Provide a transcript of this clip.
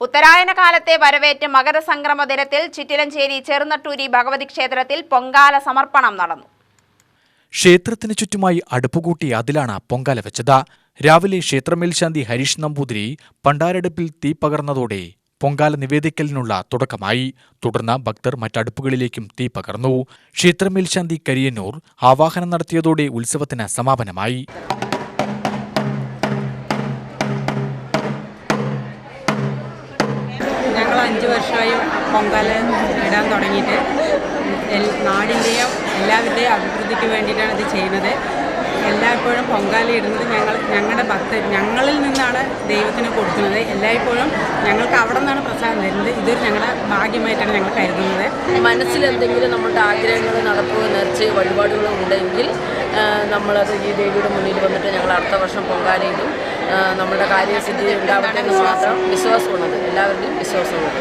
ഉത്തരായന കാലത്തെ വരവേറ്റ് മകരസംക്രമ ദിനത്തിൽ ചിറ്റിലഞ്ചേരി ചെറുനട്ടൂരി ഭഗവതി ക്ഷേത്രത്തിൽ പൊങ്കാല സമർപ്പണം നടന്നു. ക്ഷേത്രത്തിന് ചുറ്റുമായി അടുപ്പുകൂട്ടി അതിലാണ് പൊങ്കാല വെച്ചത്. രാവിലെ ക്ഷേത്രമേൽശാന്തി ഹരീഷ് നമ്പൂതിരി പണ്ടാരടുപ്പിൽ തീ പകർന്നതോടെ പൊങ്കാല നിവേദിക്കലിനുള്ള തുടക്കമായി. തുടർന്ന് ഭക്തർ മറ്റടുപ്പുകളിലേക്കും തീ പകർന്നു. ക്ഷേത്രമേൽശാന്തി കരിയന്നൂർ ആവാഹനം നടത്തിയതോടെ ഉത്സവത്തിന് സമാപനമായി. അഞ്ച് വർഷമായി പൊങ്കാല ഇടാൻ തുടങ്ങിയിട്ട്. നാടിന്റെയും എല്ലാവരുടെയും അഭിവൃദ്ധിക്ക് വേണ്ടിയിട്ടാണ് ഇത് ചെയ്യുന്നത്. എല്ലായ്പ്പോഴും പൊങ്കാല ഇടുന്നത് ഞങ്ങൾ ഞങ്ങളുടെ ഭക്തർ ഞങ്ങളിൽ നിന്നാണ് ദൈവത്തിന് കൊടുക്കുന്നത്. എല്ലായ്പ്പോഴും ഞങ്ങൾക്ക് അവിടെ നിന്നാണ് പ്രസാദം തരുന്നത് ഇതൊരു ഞങ്ങളുടെ ഭാഗ്യമായിട്ടാണ് ഞങ്ങൾ കരുതുന്നത്. മനസ്സിൽ എന്തെങ്കിലും നമ്മുടെ ആഗ്രഹങ്ങൾ നടക്കുകയോ നേർച്ചയോ വഴിപാടുകളോ ഉണ്ടെങ്കിൽ നമ്മളത് ഈ ദേവിയുടെ മുന്നിൽ വന്നിട്ട് ഞങ്ങൾ അടുത്ത വർഷം പൊങ്കാലയിടും ആ, നമ്മുടെ കാര്യസിദ്ധി ഉണ്ടാവട്ടെ എന്ന് മാത്രം വിശ്വാസമുള്ളത്. എല്ലാവരുടെയും വിശ്വാസമുള്ളത്.